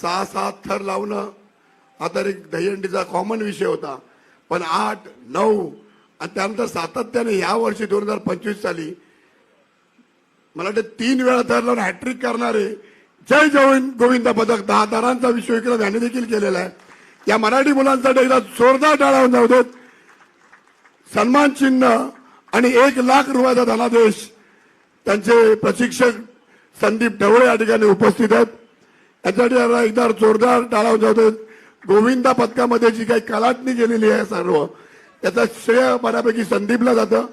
सहा सात थर लावणं हा तर एक दहीहंडीचा कॉमन विषय होता. पण आठ नऊ आणि त्यानंतर सातत्याने या वर्षी दोन हजार पंचवीस साली मला वाटतं तीन वेळा थर लावून हॅट्रिक करणारे जय जवळ गोविंद पदक दहा दारांचा विश्वविक्रम याने देखील केलेला आहे. या मराठी मुलांसाठी एकदा जोरदार टाळावून जाऊ देत. सन्मान चिन्ह आणि एक लाख रुपयाचा धनादेश त्यांचे प्रशिक्षक संदीप ढवळे या ठिकाणी उपस्थित आहेत. यासाठी एकदा जोरदार टाळा जातो गोविंदा पथकामध्ये जी काही कलाटणी गेलेली आहे सर्व त्याचा श्रेय बऱ्यापैकी संदीपला जातं.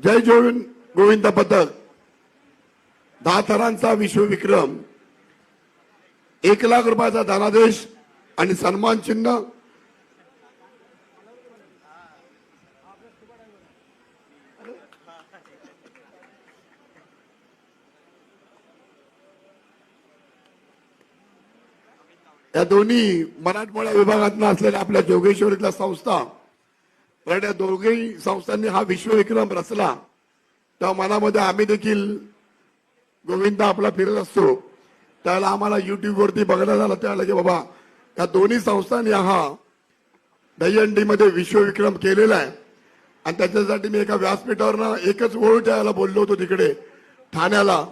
जय जोविंद गोविंद पथक दहा थरांचा विश्वविक्रम. एक लाख रुपयाचा धनादेश आणि सन्मान चिन्ह. या दोन्ही मराठवाडा विभागातनं असलेल्या आपल्या जोगेश्वरीतल्या संस्था कारण या दोघेही संस्थांनी हा विश्वविक्रम रचला. तेव्हा मनामध्ये आम्ही देखील गोविंदा आपला फिरत असतो. त्याला आम्हाला युट्यूबवरती बघायला झालं. त्याला की बाबा या दोन्ही संस्थांनी हा दहीहंडीमध्ये विश्वविक्रम केलेला आहे. आणि त्याच्यासाठी मी एका व्यासपीठावर एकच ओळ द्यायला बोललो होतो तिकडे ठाण्याला.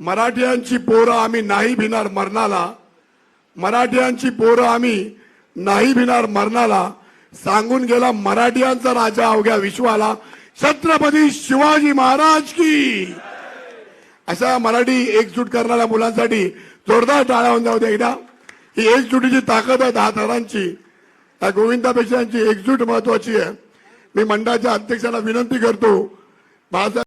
मराठ्यांची पोरं आम्ही नाही भिणार मरणाला. मराठ्यांची पोरं आम्ही नाही भिणार मरणाला. सांगून गेला मराठ्यांचा राजा अवघ्या विश्वाला. छत्रपती शिवाजी महाराज की! अशा मराठी एकजूट करणाऱ्या मुलांसाठी जोरदार होऊन जाऊ द्या एकदा. ही एकजुटीची ताकद आहे दहा थरांची त्या गोविंदा यांची एकजूट महत्वाची आहे. मी मंडळाच्या अध्यक्षाला विनंती करतो. बाळासाहेब